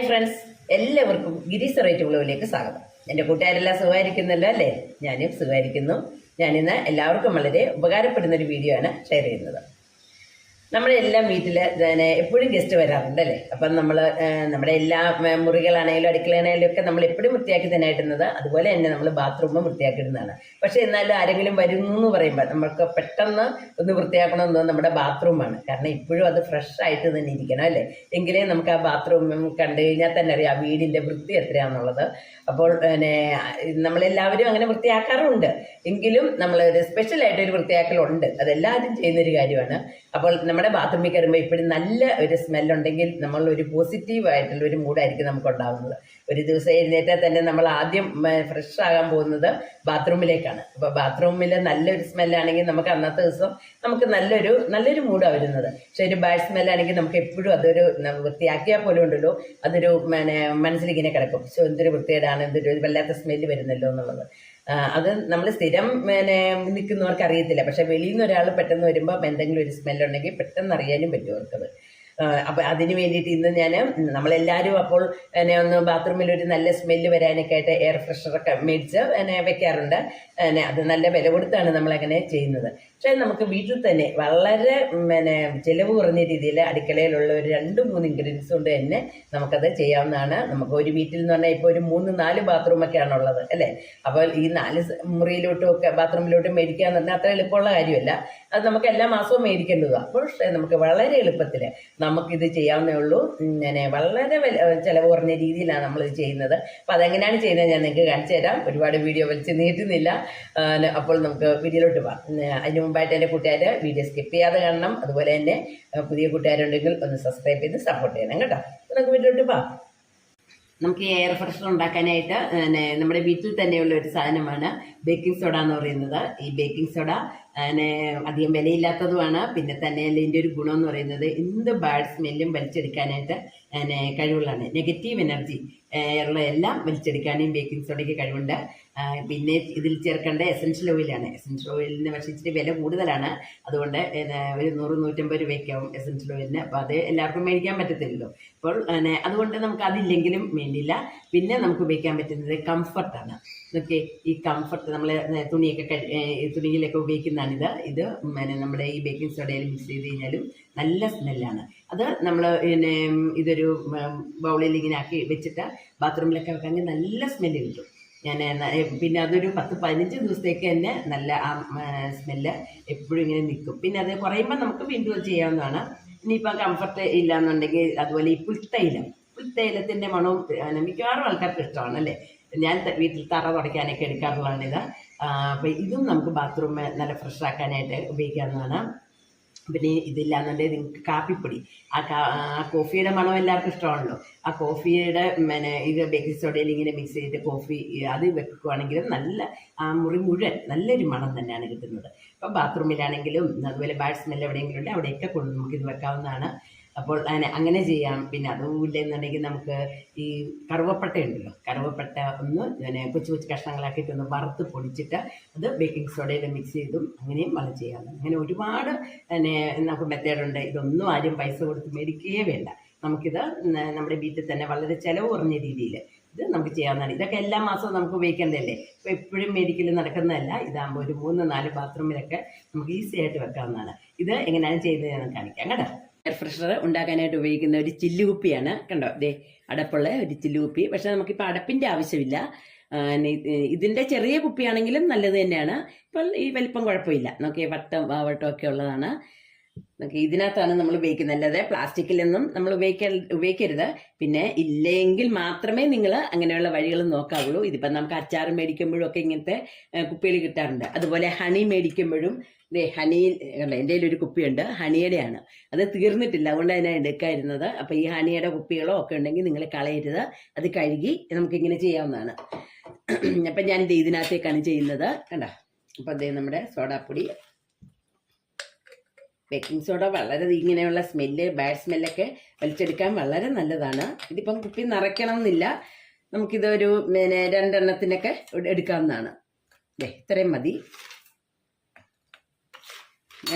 Hi friends എല്ലാവർക്കും ഗിരീസ് rate വിളവിലേക്ക് സ്വാഗതം. എന്റെ കൂട്ടുകാരെല്ലാം സുഖമായിരിക്കുന്നല്ലോ അല്ലേ? ഞാനും സുഖമായിരിക്കുന്നു. ഞാനിന്ന് എല്ലാവർക്കും വളരെ ഉപകാരപ്പെടുന്ന ഒരു വീഡിയോ ആണ് ഷെയർ ചെയ്യുന്നത്. നമ്മുടെ എല്ലാം വീട്ടിൽ പിന്നെ എപ്പോഴും ഗസ്റ്റ് വരാറുണ്ട് അല്ലേ അപ്പം നമ്മൾ നമ്മുടെ എല്ലാ മുറികളാണെങ്കിലും അടുക്കളയാണെങ്കിലും ഒക്കെ നമ്മൾ എപ്പോഴും വൃത്തിയാക്കി തന്നെ ഇടുന്നത്. അതുപോലെ തന്നെ നമ്മൾ ബാത്റൂമും വൃത്തിയാക്കി ഇടുന്നതാണ്. പക്ഷേ എന്നാലും ആരെങ്കിലും വരുന്നു എന്ന് പറയുമ്പോൾ നമ്മൾക്ക് പെട്ടെന്ന് ഒന്ന് വൃത്തിയാക്കണം എന്ന് നമ്മുടെ ബാത്റൂമാണ് കാരണം ഇപ്പോഴും അത് ഫ്രഷ് ആയിട്ട് തന്നെ ഇരിക്കണം അല്ലേ? എങ്കിലേ നമുക്ക് ആ ബാത്റൂം കണ്ടു കഴിഞ്ഞാൽ തന്നെ അറിയാം ആ വീടിന്റെ വൃത്തി എത്രയാണെന്നുള്ളത് അപ്പോൾ പിന്നെ നമ്മളെല്ലാവരും അങ്ങനെ വൃത്തിയാക്കാറുണ്ട്. എങ്കിലും നമ്മൾ ഒരു സ്പെഷ്യലായിട്ട് വൃത്തിയാക്കലുണ്ട്. അതെല്ലാവരും ചെയ്യുന്നൊരു കാര്യമാണ്. അപ്പോൾ നമ്മുടെ ബാത്റൂമിൽ കയറുമ്പോൾ ഇപ്പോഴും നല്ല ഒരു സ്മെല്ലുണ്ടെങ്കിൽ നമ്മൾ ഒരു പോസിറ്റീവ് ആയിട്ടുള്ള ഒരു മൂഡായിരിക്കും നമുക്ക് ഉണ്ടാകുന്നത് ഒരു ദിവസം എഴുന്നേറ്റാൽ തന്നെ നമ്മൾ ആദ്യം ഫ്രഷ് ആകാൻ പോകുന്നത് ബാത്റൂമിലേക്കാണ് അപ്പോൾ ബാത്റൂമിൽ നല്ലൊരു സ്മെല്ലാണെങ്കിൽ നമുക്ക് അന്നത്തെ ദിവസം നമുക്ക് നല്ലൊരു നല്ലൊരു മൂഡാണ് വരുന്നത്. പക്ഷെ ഒരു ബാഡ് സ്മെല്ലാണെങ്കിൽ നമുക്ക് എപ്പോഴും അതൊരു വൃത്തിയാക്കിയാൽ പോലും ഉണ്ടല്ലോ. അതൊരു മനസ്സിലിങ്ങനെ കിടക്കും. സോ എന്തൊരു വൃത്തികേടാണ് എന്തൊരു വല്ലാത്ത സ്മെല്ല് വരുന്നല്ലോ എന്നുള്ളത്. അത് നമ്മൾ സ്ഥിരം പിന്നെ നിൽക്കുന്നവർക്ക് അറിയത്തില്ല. പക്ഷെ വെളിയിൽ നിന്ന് ഒരാൾ പെട്ടെന്ന് വരുമ്പോൾ എന്തെങ്കിലും ഒരു സ്മെല്ലുണ്ടെങ്കിൽ പെട്ടെന്ന് അറിയാനും പറ്റും അവർക്കത്. അപ്പൊ അതിന് വേണ്ടിയിട്ട് ഇന്ന് ഞാൻ നമ്മളെല്ലാരും അപ്പോൾ എന്നെ ഒന്ന് ബാത്റൂമിൽ ഒരു നല്ല സ്മെല്ല് വരാനൊക്കെ ആയിട്ട് എയർ ഫ്രഷറൊക്കെ മേടിച്ച് എന്നെ വെക്കാറുണ്ട്. എന്നെ അത് നല്ല വില കൊടുത്താണ് നമ്മളങ്ങനെ ചെയ്യുന്നത്. പക്ഷേ നമുക്ക് വീട്ടിൽ തന്നെ വളരെ പിന്നെ ചിലവ് കുറഞ്ഞ രീതിയിൽ അടുക്കളയിലുള്ള ഒരു രണ്ട് മൂന്ന് ഇൻഗ്രീഡിയൻസ് കൊണ്ട് തന്നെ നമുക്കത് ചെയ്യാവുന്നതാണ്. നമുക്ക് ഒരു വീട്ടിൽ എന്ന് പറഞ്ഞാൽ ഇപ്പോൾ ഒരു മൂന്ന് നാല് ബാത്റൂമൊക്കെയാണ് ഉള്ളത് അല്ലേ? അപ്പോൾ ഈ നാല് മുറിയിലോട്ടും ഒക്കെ ബാത്റൂമിലോട്ടും മേടിക്കുക എന്ന് പറഞ്ഞാൽ അത്ര എളുപ്പമുള്ള കാര്യമല്ല. അത് നമുക്ക് എല്ലാ മാസവും മേടിക്കേണ്ടതാണ് അപ്പോൾ നമുക്ക് വളരെ എളുപ്പത്തിൽ നമുക്കിത് ചെയ്യാവുന്നേ ഉള്ളൂ. ഇങ്ങനെ വളരെ ചിലവ് കുറഞ്ഞ രീതിയിലാണ് ഇത് ചെയ്യുന്നത്. അപ്പോൾ അതെങ്ങനെയാണ് ചെയ്യുന്നത് ഞാൻ നിങ്ങൾക്ക് കാണിച്ചു തരാം. ഒരുപാട് വീഡിയോ വലിച്ച് നീട്ടുന്നില്ല. അപ്പോൾ നമുക്ക് വീഡിയോയിലോട്ട് ഉം, അതിന് മുമ്പായിട്ട് എന്റെ കൂട്ടുകാര് വീഡിയോ സ്കിപ്പ് ചെയ്യാതെ കാണണം. അതുപോലെ തന്നെ പുതിയ കൂട്ടുകാരുണ്ടെങ്കിൽ ഒന്ന് സബ്സ്ക്രൈബ് ചെയ്ത് സപ്പോർട്ട് ചെയ്യണം കേട്ടോ. നമുക്ക് വീഡിയോയിലോട്ട് പോകാം നമുക്ക് എയർ ഫ്രഷർ ഉണ്ടാക്കാനായിട്ട് നമ്മുടെ വീട്ടിൽ തന്നെയുള്ള ഒരു സാധനമാണ് ബേക്കിംഗ് സോഡ എന്ന് പറയുന്നത്. ഈ ബേക്കിംഗ് സോഡ പിന്നെ അധികം വിലയില്ലാത്തതുമാണ്. പിന്നെ തന്നെ ഇതിന്റെ ഒരു ഗുണം എന്ന് പറയുന്നത് എന്ത് ബാഡ് സ്മെല്ലും വലിച്ചെടുക്കാനായിട്ട് അങ്ങനെ കഴിവുള്ളതാണ്. നെഗറ്റീവ് എനർജി ഉള്ള എല്ലാം വലിച്ചെടുക്കാനും ബേക്കിംഗ് സോഡയ്ക്ക് കഴിവുണ്ട്. പിന്നെ ഇതിൽ ചേർക്കേണ്ട എസൻഷ്യൽ ഓയിലാണ് എസൻഷ്യൽ ഓയിലിന് പക്ഷേ ഇച്ചിരി വില കൂടുതലാണ്. അതുകൊണ്ട് ഒരു നൂറ് നൂറ്റമ്പത് രൂപയ്ക്കാവും എസൻഷ്യൽ ഓയിലിന് അപ്പോൾ അത് എല്ലാവർക്കും മേടിക്കാൻ പറ്റത്തില്ലല്ലോ. അപ്പോൾ അതുകൊണ്ട് നമുക്ക് അതില്ലെങ്കിലും വേണ്ടില്ല പിന്നെ നമുക്ക് ഉപയോഗിക്കാൻ പറ്റുന്നത് കംഫർട്ടാണ് ഓക്കെ ഈ കംഫർട്ട് നമ്മൾ തുണിയൊക്കെ തുണിയിലൊക്കെ ഉപയോഗിക്കുന്നതാണിത്. ഇത് പിന്നെ നമ്മുടെ ഈ ബേക്കിംഗ് സോഡയിൽ മിക്സ് ചെയ്ത് കഴിഞ്ഞാലും നല്ല സ്മെല്ലാണ് അത് നമ്മൾ പിന്നെ ഇതൊരു ബൗളിൽ ഇങ്ങനെ ആക്കി വെച്ചിട്ട് ബാത്റൂമിലൊക്കെ വെക്കാമെങ്കിൽ നല്ല സ്മെല്ല് കിട്ടും. ഞാൻ പിന്നെ അതൊരു പത്ത് പതിനഞ്ച് ദിവസത്തേക്ക് തന്നെ നല്ല ആ സ്മെല്ല് എപ്പോഴും ഇങ്ങനെ നിൽക്കും. പിന്നെ അത് കുറയുമ്പോൾ നമുക്ക് വീണ്ടും അത് ചെയ്യാവുന്നതാണ്. ഇനിയിപ്പം കംഫർട്ട് ഇല്ല എന്നുണ്ടെങ്കിൽ അതുപോലെ ഈ പുൽത്തൈലം. പുൽത്തൈലത്തിന്റെ മണവും മിക്കവാറും ആൾക്കാർക്ക് ഇഷ്ടമാണ് അല്ലേ? ഞാൻ വീട്ടിൽ തറ തുടയ്ക്കാനൊക്കെ എടുക്കാറുള്ളതാണിത് അപ്പോൾ ഇതും നമുക്ക് ബാത്റൂം നല്ല ഫ്രഷ് ആക്കാനായിട്ട് ഉപയോഗിക്കാവുന്നതാണ്. പിന്നെ ഇതില്ലാന്നുണ്ടെങ്കിൽ നിങ്ങൾക്ക് കാപ്പിപ്പൊടി. ആ ആ കോഫിയുടെ മണം എല്ലാവർക്കും ഇഷ്ടമാണല്ലോ. ആ കോഫിയുടെ പിന്നെ ഇത് ബേക്കിംഗ് സോഡയിൽ ഇങ്ങനെ മിക്സ് ചെയ്തിട്ട് കോഫി അത് വെക്കുകയാണെങ്കിലും നല്ല ആ മുറി മുഴുവൻ നല്ലൊരു മണം തന്നെയാണ് കിട്ടുന്നത്. അപ്പോൾ ബാത്റൂമിലാണെങ്കിലും അതുപോലെ ബാഡ് സ്മെൽ എവിടെയെങ്കിലും ഉണ്ടെങ്കിൽ അവിടെയൊക്കെ കൊണ്ട് നമുക്കിത് വെക്കാവുന്നതാണ്. അപ്പോൾ അങ്ങനെ അങ്ങനെ ചെയ്യാം. പിന്നെ അതുമില്ല എന്നുണ്ടെങ്കിൽ നമുക്ക് ഈ കറുവപ്പട്ട ഉണ്ടല്ലോ കറുവപ്പട്ട ഒന്ന് പിന്നെ കൊച്ചു കൊച്ചു കഷ്ണങ്ങളാക്കിയിട്ട് ഒന്ന് വറുത്ത് പൊടിച്ചിട്ട് അത് ബേക്കിംഗ് സോഡയിൽ മിക്സ് ചെയ്തും അങ്ങനെയും വളരെ ചെയ്യാം. അങ്ങനെ ഒരുപാട് പിന്നെ നമുക്ക് മെത്തേഡുണ്ട് ഇതൊന്നും ആരും പൈസ കൊടുത്ത് മേടിക്കുകയേ വേണ്ട. നമുക്കിത് നമ്മുടെ വീട്ടിൽ തന്നെ വളരെ ചിലവ് കുറഞ്ഞ രീതിയിൽ ഇത് നമുക്ക് ചെയ്യാവുന്നതാണ്. ഇതൊക്കെ എല്ലാ മാസവും നമുക്ക് ഉപയോഗിക്കേണ്ടതല്ലേ? ഇപ്പോൾ എപ്പോഴും മേടിക്കൽ നടക്കുന്നതല്ല. ഇതാകുമ്പോൾ ഒരു മൂന്ന് നാല് ബാത്റൂമിലൊക്കെ നമുക്ക് ഈസി ആയിട്ട് വെക്കാവുന്നതാണ്. ഇത് എങ്ങനെയാണ് ചെയ്തത് ഞാൻ കാണിക്കാം. കേട്ടോ? എയർ ഫ്രഷർ ഉണ്ടാക്കാനായിട്ട് ഉപയോഗിക്കുന്ന ഒരു ചില്ലുകുപ്പിയാണ്. കണ്ടോ? ദേ അടപ്പുള്ള ഒരു ചില്ലുകുപ്പി. പക്ഷെ നമുക്കിപ്പോൾ അടപ്പിന്റെ ആവശ്യമില്ല. ഇതിന്റെ ചെറിയ കുപ്പിയാണെങ്കിലും നല്ലത് തന്നെയാണ്. ഇപ്പോൾ ഈ വലിപ്പം കുഴപ്പമില്ല. നമുക്ക് വട്ടം വാവട്ടം ഒക്കെ ഉള്ളതാണ്. നമുക്ക് ഇതിനകത്താണ് നമ്മൾ ഉപയോഗിക്കുന്നത്. അല്ലാതെ പ്ലാസ്റ്റിക്കിലൊന്നും നമ്മൾ ഉപയോഗിക്ക ഉപയോഗിക്കരുത്. പിന്നെ ഇല്ലെങ്കിൽ മാത്രമേ നിങ്ങൾ അങ്ങനെയുള്ള വഴികൾ നോക്കാവുള്ളൂ. ഇതിപ്പം നമുക്ക് അച്ചാർ മേടിക്കുമ്പോഴും ഒക്കെ ഇങ്ങനത്തെ കുപ്പികൾ കിട്ടാറുണ്ട്. അതുപോലെ ഹണി മേടിക്കുമ്പോഴും ദേ ഹണി എന്റെ ഒരു കുപ്പിയുണ്ട്. ഹണിയുടെയാണ്. അത് തീർന്നിട്ടില്ല. അതുകൊണ്ട് തന്നെ എടുക്കാതിരുന്നത്. അപ്പോൾ ഈ ഹണിയുടെ കുപ്പികളോ ഒക്കെ ഉണ്ടെങ്കിൽ നിങ്ങൾ കളയരുത്. അത് കഴുകി നമുക്കിങ്ങനെ ചെയ്യാവുന്നതാണ്. അപ്പം ഞാൻ ഇത് ഇതിനകത്തേക്കാണ് ചെയ്യുന്നത്. കണ്ടോ? അപ്പം അതേ നമ്മുടെ സോഡാപ്പൊടി ബേക്കിംഗ് സോഡ വളരെ ഇങ്ങനെയുള്ള സ്മെല്ല് ബാഡ് സ്മെല്ലൊക്കെ വലിച്ചെടുക്കാൻ വളരെ നല്ലതാണ്. ഇതിപ്പം കുപ്പി നിറയ്ക്കണം എന്നില്ല നമുക്കിതൊരു പിന്നെ രണ്ടെണ്ണത്തിനൊക്കെ എടു- എടുക്കാവുന്നതാണ്. ദേ ഇത്രയും മതി.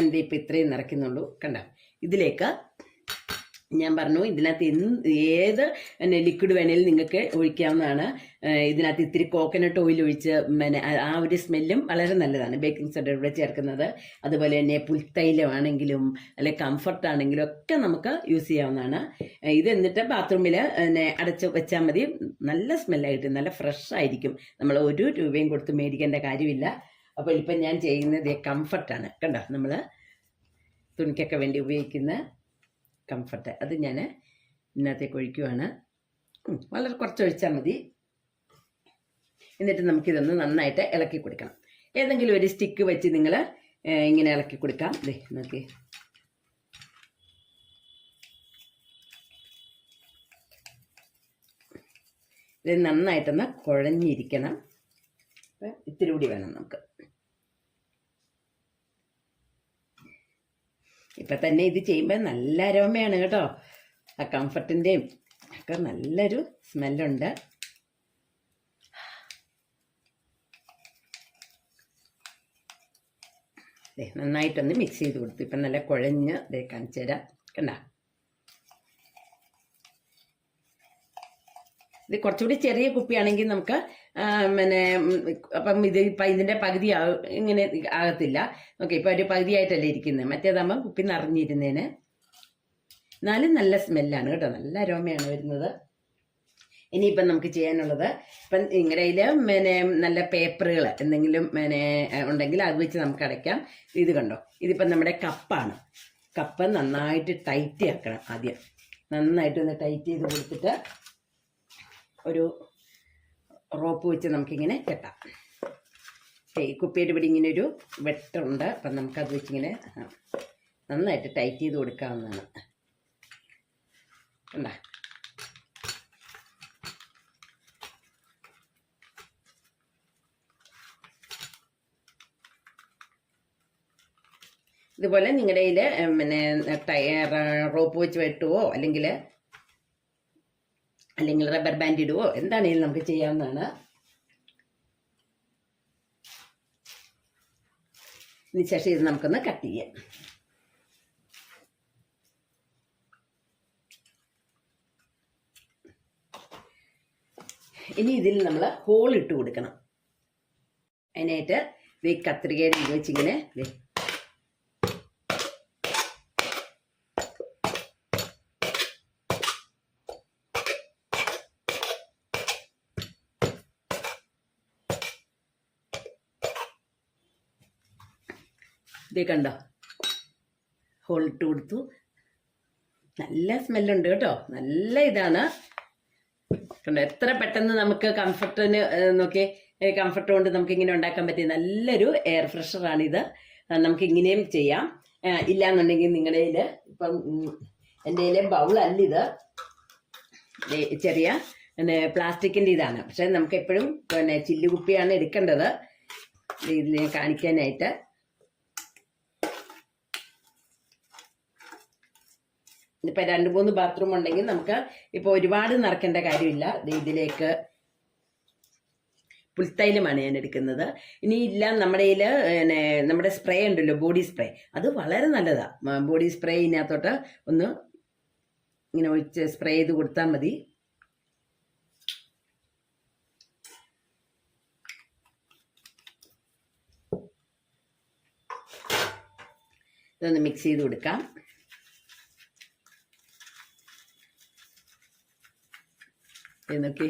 ദേ ഇപ്പം ഇത്രയും നിറയ്ക്കുന്നുള്ളൂ. കണ്ട? ഇതിലേക്ക് ഞാൻ പറഞ്ഞു ഇതിനകത്ത് ഏത് പിന്നെ ലിക്വിഡ് വേണേലും നിങ്ങൾക്ക് ഒഴിക്കാവുന്നതാണ്. ഇതിനകത്ത് ഇത്തിരി കോക്കനട്ട് ഓയിൽ ഒഴിച്ച് പിന്നെ ആ- ആ ഒരു സ്മെല്ലും വളരെ നല്ലതാണ്. ബേക്കിംഗ് സോഡ ഇവിടെ ചേർക്കുന്നത്. അതുപോലെ തന്നെ പുൽത്തൈലമാണെങ്കിലും അല്ലെ കംഫർട്ട് ആണെങ്കിലും ഒക്കെ നമുക്ക് യൂസ് ചെയ്യാവുന്നതാണ്. ഇത് എന്നിട്ട് ബാത്റൂമിൽ പിന്നെ അടച്ച് വെച്ചാൽ മതി. നല്ല സ്മെല്ലായിട്ട് നല്ല ഫ്രഷ് ആയിരിക്കും. നമ്മൾ ഒരു രൂപയും കൊടുത്ത് മേടിക്കേണ്ട കാര്യമില്ല. അപ്പോൾ ഇപ്പം ഞാൻ ചെയ്യുന്നത് കംഫർട്ടാണ് കണ്ടോ? നമ്മൾ തുണിക്കൊക്കെ വേണ്ടി ഉപയോഗിക്കുന്ന കംഫർട്ട് അത് ഞാൻ ഇതിനകത്തേക്ക് ഒഴിക്കുവാണ്. വളരെ കുറച്ച് ഒഴിച്ചാൽ മതി. എന്നിട്ട് നമുക്കിതൊന്ന് നന്നായിട്ട് ഇളക്കി കൊടുക്കണം. ഏതെങ്കിലും ഒരു സ്റ്റിക്ക് വെച്ച് നിങ്ങൾ ഇങ്ങനെ ഇളക്കി കൊടുക്കാം. ദേ നോക്കി ഇത് നന്നായിട്ടൊന്ന് കുഴഞ്ഞിരിക്കണം. ഇത്തിരി കൂടി വേണം നമുക്ക്. ഇപ്പം തന്നെ ഇത് ചെയ്യുമ്പോൾ നല്ല അരോമയാണ് കേട്ടോ. ആ കംഫർട്ടിന്റെയും ഒക്കെ നല്ലൊരു സ്മെല്ലുണ്ട്. അതെ നന്നായിട്ടൊന്ന് മിക്സ് ചെയ്ത് കൊടുത്തു. ഇപ്പം നല്ല കുഴഞ്ഞ് ദേ കാണിച്ചു തരാം. കണ്ട? ഇത് കുറച്ചുകൂടി ചെറിയ കുപ്പിയാണെങ്കിൽ നമുക്ക് പിന്നെ അപ്പം ഇത് ഇപ്പം ഇതിന്റെ പകുതി ഇങ്ങനെ ആകത്തില്ല. ഓക്കെ ഇപ്പം ഒരു പകുതിയായിട്ടല്ലേ ഇരിക്കുന്നത് മറ്റേതാകുമ്പോൾ കുപ്പി നിറഞ്ഞിരുന്നേന്. എന്നാലും നല്ല സ്മെല്ലാണ് കേട്ടോ. നല്ല അരോമയാണ് വരുന്നത്. ഇനിയിപ്പം നമുക്ക് ചെയ്യാനുള്ളത് ഇപ്പം നിങ്ങളുടെ കയ്യിൽ പിന്നെ നല്ല പേപ്പറുകൾ എന്തെങ്കിലും പിന്നെ ഉണ്ടെങ്കിൽ അത് വെച്ച് നമുക്ക് അടയ്ക്കാം. ഇത് കണ്ടോ? ഇതിപ്പം നമ്മുടെ കപ്പാണ്. കപ്പ് നന്നായിട്ട് ടൈറ്റ് ആക്കണം ആദ്യം. നന്നായിട്ട് ഒന്ന് ടൈറ്റ് ചെയ്ത് കൊടുത്തിട്ട് ഒരു റോപ്പ് വെച്ച് നമുക്കിങ്ങനെ കെട്ടാം. ഈ കുപ്പിയുടെ ഇവിടെ ഇങ്ങനെ ഒരു വെട്ടുണ്ട്. അപ്പം നമുക്കത് വെച്ചിങ്ങനെ നന്നായിട്ട് ടൈറ്റ് ചെയ്ത് കൊടുക്കാവുന്നതാണ്. എന്താ ഇതുപോലെ നിങ്ങളുടെ കയ്യിൽ പിന്നെ റോപ്പ് വെച്ച് വെട്ടുവോ അല്ലെങ്കിൽ അല്ലെങ്കിൽ റബ്ബർ ബാൻഡ് ഇടുവോ? എന്താണെങ്കിലും നമുക്ക് ചെയ്യാവുന്നതാണ്. ശേഷം ഇത് നമുക്കൊന്ന് കട്ട് ചെയ്യാം. ഇനി ഇതിൽ നമ്മൾ ഹോൾ ഇട്ട് കൊടുക്കണം. അതിനായിട്ട് കത്രികയുടെ ഇത് വെച്ചിങ്ങനെ ഇത് കണ്ടോ? ഹോൾട്ട് കൊടുത്തു. നല്ല സ്മെല്ലുണ്ട് കേട്ടോ. നല്ല ഇതാണ്. കണ്ടോ? എത്ര പെട്ടെന്ന് നമുക്ക് കംഫർട്ടിന് നോക്കി കംഫർട്ട് കൊണ്ട് നമുക്ക് ഇങ്ങനെ ഉണ്ടാക്കാൻ പറ്റിയ നല്ലൊരു എയർ ഫ്രഷറാണിത് നമുക്ക് ഇങ്ങനെയും ചെയ്യാം. ഇല്ല ഇല്ലാന്നുണ്ടെങ്കിൽ നിങ്ങളുടെ ഇപ്പം എന്റെ ബൗൾ ബൗളല്ല ഇത്. ചെറിയ പിന്നെ പ്ലാസ്റ്റിക്കിന്റെ ഇതാണ്. പക്ഷെ നമുക്ക് എപ്പോഴും പിന്നെ ചില്ലുകുപ്പിയാണ് എടുക്കേണ്ടത്. ഇതിനെ കാണിക്കാനായിട്ട്. ഇപ്പം രണ്ട് മൂന്ന് ബാത്റൂം ഉണ്ടെങ്കിൽ നമുക്ക് ഇപ്പോൾ ഒരുപാട് നിറക്കേണ്ട കാര്യമില്ല. ഇതിലേക്ക് പുൽത്തൈലമാണ് ഞാൻ എടുക്കുന്നത്. ഇനി ഇല്ല നമ്മുടെ പിന്നെ നമ്മുടെ സ്പ്രേ ഉണ്ടല്ലോ ബോഡി സ്പ്രേ അത് വളരെ നല്ലതാണ് ബോഡി സ്പ്രേ ഇതിനകത്തോട്ട് ഒന്ന് ഇങ്ങനെ ഒഴിച്ച് സ്പ്രേ ചെയ്ത് കൊടുത്താൽ മതി. ഇതൊന്ന് മിക്സ് ചെയ്ത് കൊടുക്കാം ഇത് നോക്കി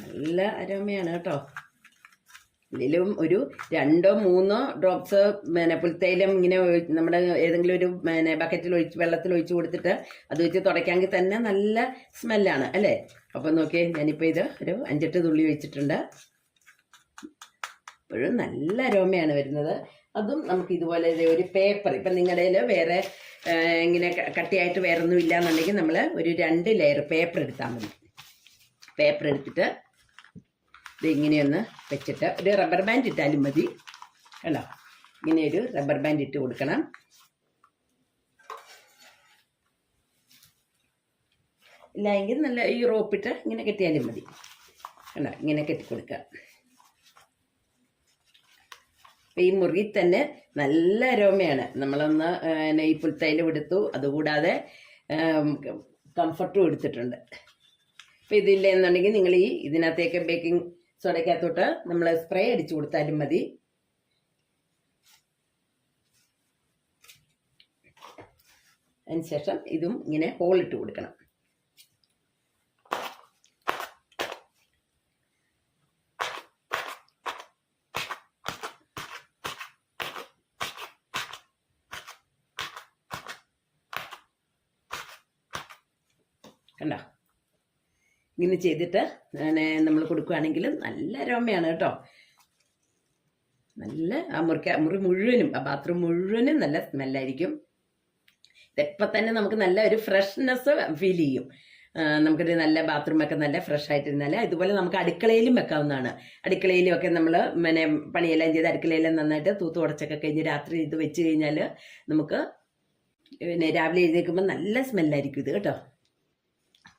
നല്ല അരോമയാണ് കേട്ടോ. ഇതിലും ഒരു രണ്ടോ മൂന്നോ ഡ്രോപ്സ് പിന്നെ പുൽത്തൈലം ഇങ്ങനെ നമ്മുടെ ഏതെങ്കിലും ഒരു പിന്നെ ബക്കറ്റിൽ ഒഴിച്ച് വെള്ളത്തിൽ ഒഴിച്ച് കൊടുത്തിട്ട് അത് വെച്ച് തുടയ്ക്കാമെങ്കിൽ തന്നെ നല്ല സ്മെല്ലാണ് അല്ലേ? അപ്പം നോക്കിയേ ഞാനിപ്പോൾ ഇത് ഒരു അഞ്ചെട്ട് തുള്ളി വെച്ചിട്ടുണ്ട്. ഇപ്പോഴും നല്ല അരോമയാണ് വരുന്നത്. അതും നമുക്ക് ഇതുപോലെ ഒരു പേപ്പർ ഇപ്പം നിങ്ങളുടെ വേറെ ഇങ്ങനെ കട്ടിയായിട്ട് വേറെ ഒന്നും ഇല്ല എന്നുണ്ടെങ്കിൽ നമ്മൾ ഒരു രണ്ട് ലെയർ പേപ്പർ എടുത്താൽ മതി. പേപ്പർ എടുത്തിട്ട് ഇത് ഇങ്ങനെയൊന്ന് വെച്ചിട്ട് ഒരു റബ്ബർ ബാൻഡ് ഇട്ടാലും മതി. കണ്ടോ? ഇങ്ങനെ ഒരു റബ്ബർ ബാൻഡ് ഇട്ട് കൊടുക്കണം. ഇല്ല എങ്കിൽ നല്ല ഈ റോപ്പിട്ട് ഇങ്ങനെ കെട്ടിയാലും മതി. കണ്ടോ? ഇങ്ങനെ കെട്ടിക്കൊടുക്കുക ഈ മുറുകി തന്നെ നല്ല അരോമയാണ്. നമ്മളൊന്ന് നെയ് പുൽത്തൈലം എടുത്തു. അതുകൂടാതെ കംഫർട്ടും എടുത്തിട്ടുണ്ട്. അപ്പം ഇതില്ല എന്നുണ്ടെങ്കിൽ നിങ്ങൾ ഈ ഇതിനകത്തേക്ക് ബേക്കിംഗ് സോഡയ്ക്കകത്തോട്ട് നമ്മൾ സ്പ്രേ അടിച്ചു കൊടുത്താലും മതി. അതിനുശേഷം ഇതും ഇങ്ങനെ ഹോളിട്ട് കൊടുക്കണം. കണ്ടോ? ഇങ്ങനെ ചെയ്തിട്ട് നമ്മൾ കൊടുക്കുകയാണെങ്കിൽ നല്ല രോമയാണ് കേട്ടോ. നല്ല ആ മുറിക്ക മുറി മുഴുവനും ആ ബാത്റൂം മുഴുവനും നല്ല സ്മെല്ലായിരിക്കും. ഇതെപ്പ തന്നെ നമുക്ക് നല്ല ഒരു ഫ്രഷ്നെസ് ഫീൽ ചെയ്യും. നമുക്കൊരു നല്ല ബാത്റൂമൊക്കെ നല്ല ഫ്രഷ് ആയിട്ടിരുന്നാൽ ഇതുപോലെ നമുക്ക് അടുക്കളയിലും വെക്കാവുന്നതാണ്. അടുക്കളയിലും ഒക്കെ നമ്മൾ പിന്നെ പണിയെല്ലാം ചെയ്ത് അടുക്കളയെല്ലാം നന്നായിട്ട് തൂത്ത് ഉടച്ചൊക്കെ കഴിഞ്ഞ് രാത്രി ഇത് വെച്ച് കഴിഞ്ഞാൽ നമുക്ക് പിന്നെ രാവിലെ എഴുന്നേൽക്കുമ്പോൾ നല്ല സ്മെല്ലായിരിക്കും ഇത് കേട്ടോ.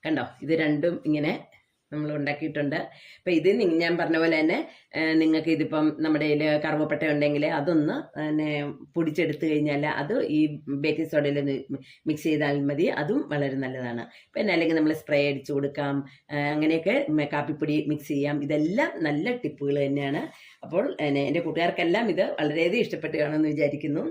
കണ്ടോ? ഇത് രണ്ടും ഇങ്ങനെ നമ്മൾ ഉണ്ടാക്കിയിട്ടുണ്ട്. അപ്പം ഇത് ഞാൻ പറഞ്ഞ പോലെ തന്നെ നിങ്ങൾക്ക് ഇതിപ്പം നമ്മുടെ കയ്യിൽ കറുവപ്പട്ട ഉണ്ടെങ്കിൽ അതൊന്ന് പിന്നെ പൊടിച്ചെടുത്ത് കഴിഞ്ഞാൽ അത് ഈ ബേക്കിംഗ് സോഡയിൽ മിക്സ് ചെയ്താൽ മതി. അതും വളരെ നല്ലതാണ്. പിന്നെ അല്ലെങ്കിൽ നമ്മൾ സ്പ്രേ അടിച്ചു കൊടുക്കാം. അങ്ങനെയൊക്കെ കാപ്പിപ്പൊടി മിക്സ് ചെയ്യാം. ഇതെല്ലാം നല്ല ടിപ്പുകൾ തന്നെയാണ്. അപ്പോൾ എന്റെ കൂട്ടുകാർക്കെല്ലാം ഇത് വളരെയധികം ഇഷ്ടപ്പെട്ട് കാണുമെന്ന് വിചാരിക്കുന്നു.